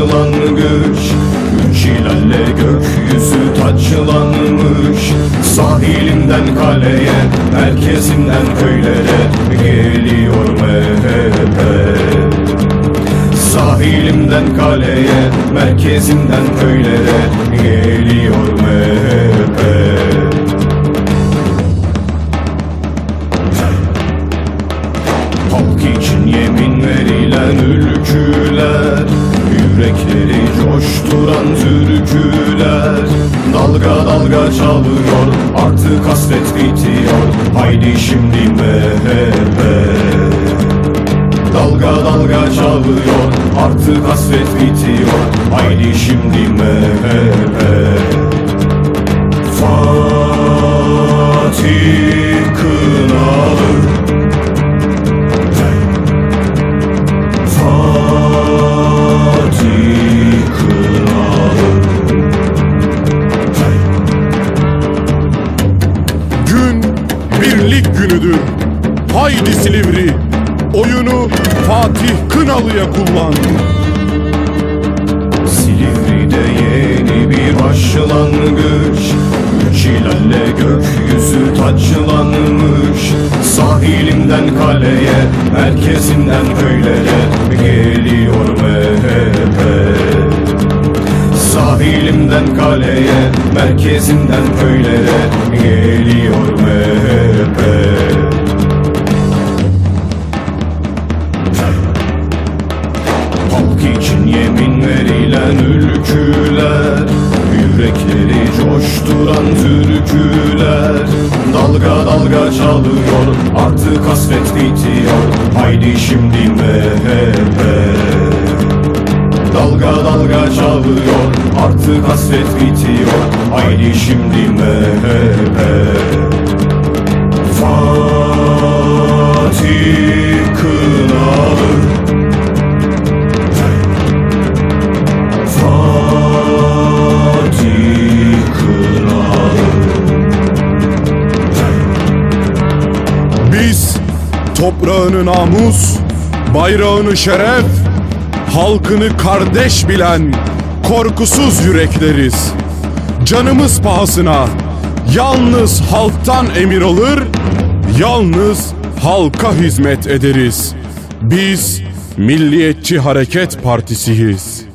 başlangıç Üç hilalle gökyüzü taçlanmış. Sahilinden kaleye, merkezinden köylere Geliyor MHP. Sahilimden kaleye, merkezinden köylere Geliyor MHP Yürekleri coşturan türküler Dalga dalga çalıyor artık hasret bitiyor. Haydi şimdi MHP Dalga dalga çalıyor artık hasret bitiyor. Haydi şimdi MHP Fatih birlik günüdür. Haydi Silivri, oyunu Fatih Kınalı'ya kullan. Silivri'de yeni bir başlangıç Üç hilalle gökyüzü taçlanmış Sahilimden kaleye, merkezinden köylere Geliyor MHP Sahilimden kaleye, merkezinden köylere Geliyor MHP Halk için yemin verilen ülküler Yürekleri coşturan türküler. Dalga dalga çalıyor artık hasret bitiyor. Haydi şimdi MHP Dalga dalga çalıyor. Artık hasret bitiyor. Haydi şimdi MHP Fatih Kınalı Fatih Kınalı Biz toprağını namus, bayrağını şeref, halkını kardeş bilen korkusuz yürekleriz. Canımız pahasına yalnız halktan emir alır, yalnız halka hizmet ederiz. Biz Milliyetçi Hareket Partisiyiz.